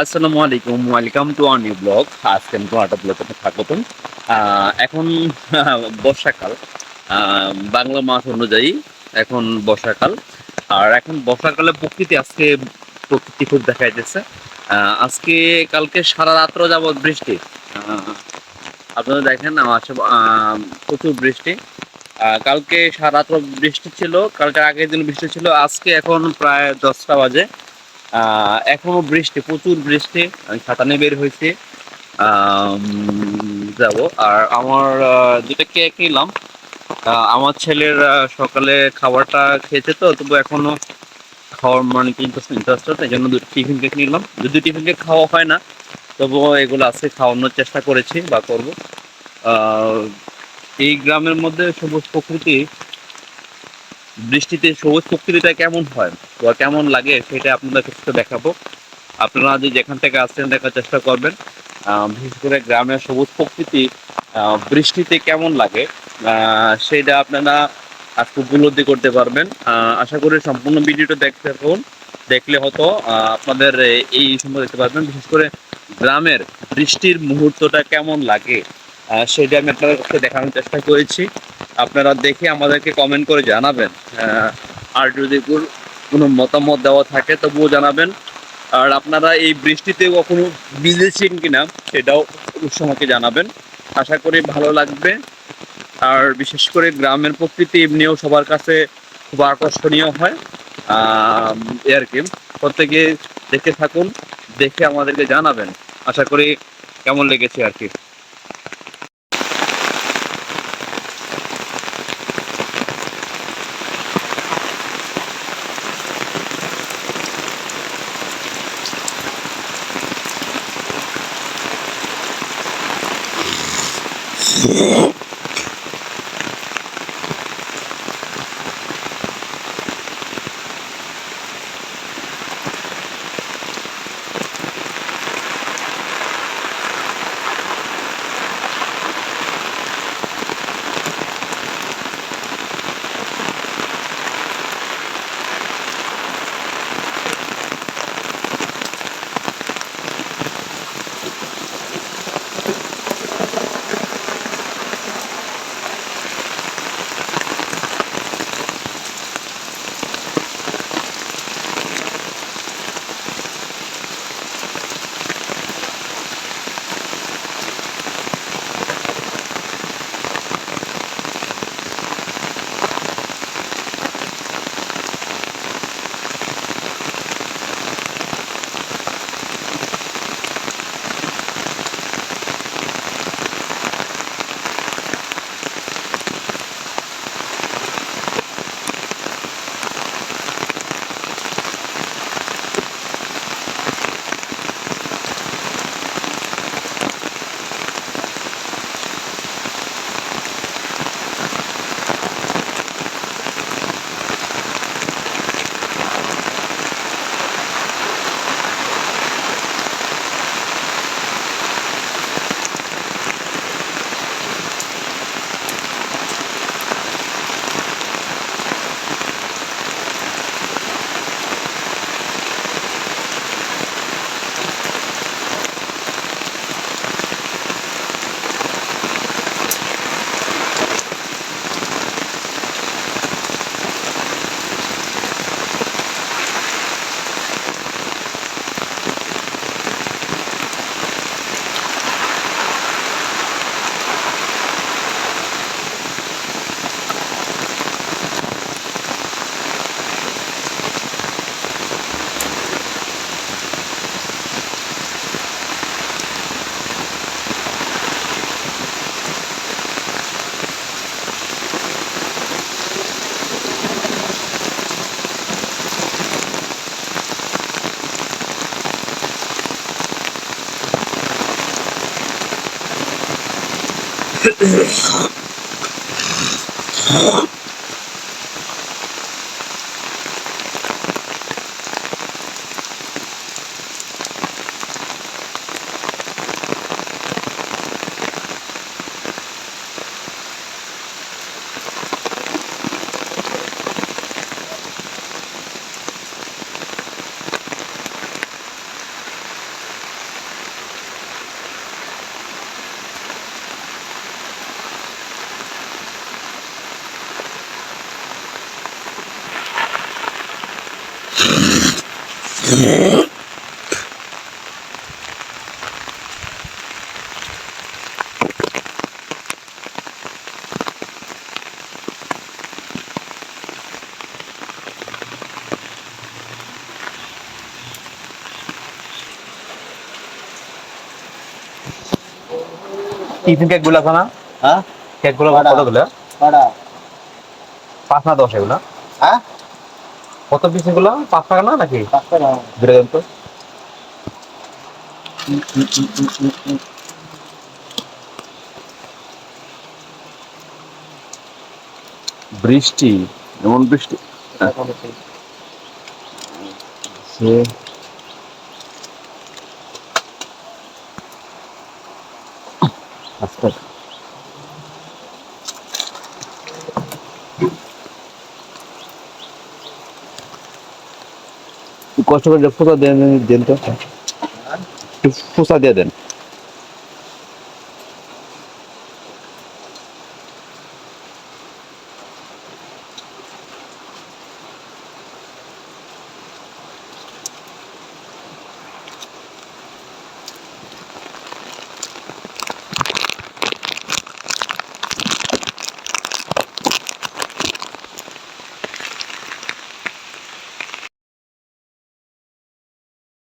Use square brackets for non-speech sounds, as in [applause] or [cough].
আসসালামু আলাইকুম welcome to our new blog. আজকে আমি একটা ব্লগে আহ, এখন [laughs] বর্ষাকাল। বাংলা মাস অনুযায়ী এখন বর্ষাকাল। আর এখন বর্ষাকালে প্রকৃতি আজকে প্রকৃতি খুব দেখা যাচ্ছে আজকে কালকে সারা রাত্র যাবৎ বৃষ্টি। আপনারা দেখেন আমার প্রচুর বৃষ্টি। কালকে সারা রাত্র বৃষ্টি ছিল কালকে আগের দিন বৃষ্টি ছিল। আজকে এখন প্রায় দশটা বাজে। এখনও বৃষ্টি, প্রচুর বৃষ্টি, আমি ছাতা নিয়ে বের হয়েছি। যাব। আর আমার দুটো কেক নিলাম। আমার ছেলের সকালে খাবারটা খেয়েছে তো, তবু এখনও খাওয়ার মানে কিন্তু ইন্টারেস্টেড এই জন্য দুটো টিফিন কেক নিলাম। যদি টিফিন কেক খাওয়া হয় না তবুও এগুলো আজকে খাওয়ানোর চেষ্টা করেছি বা করব। এই গ্রামের মধ্যে সবুজ প্রকৃতি বৃষ্টিতে সবুজ প্রকৃতিটা কেমন হয় বা কেমন লাগে সেটা আপনাদের কাছে দেখাবো। আপনারা যদি যেখান থেকে আসছেন দেখার চেষ্টা করবেন। বিশেষ করে গ্রামের সবুজ প্রকৃতি বৃষ্টিতে কেমন লাগে সেটা আপনারা আজকে উপলব্ধি করতে পারবেন। আশা করি সম্পূর্ণ ভিডিওটা দেখতে থাকুন। দেখলে হতো আপনাদের এই সম্পর্কে দেখতে পারবেন। বিশেষ করে গ্রামের বৃষ্টির মুহূর্তটা কেমন লাগে সেটা আমি আপনাদের কাছে দেখানোর চেষ্টা করেছি। আপনারা দেখে আমাদেরকে কমেন্ট করে জানাবেন। আর যদি কোনো মতামত দেওয়া থাকে, তবুও জানাবেন। আর আপনারা এই বৃষ্টিতে কখনো ভিজেছেন কিনা, সেটাও অবশ্যই আমাকে জানাবেন। আশা করি ভালো লাগবে। আর বিশেষ করে গ্রামের প্রকৃতি এমনিও সবার কাছে খুব আকর্ষণীয় হয়। এই আর কি। প্রত্যেকে দেখে থাকুন, দেখে আমাদেরকে জানাবেন। আশা করি কেমন লেগেছে আর কি। Yeah. [laughs] Huh? টিফিন কেকগুলো আছে না হ্যাঁ? কেকগুলো? কতগুলো পাঁচ না দশ এগুলো? হ্যাঁ? কত পিস এগুলো? পাঁচ টাকা না নাকি? দেন তো। বৃষ্টি এমন বৃষ্টি। সে আচ্ছা কষ্ট করে ফোসা দেন দেন তো। ফোসা দিয়ে দেন।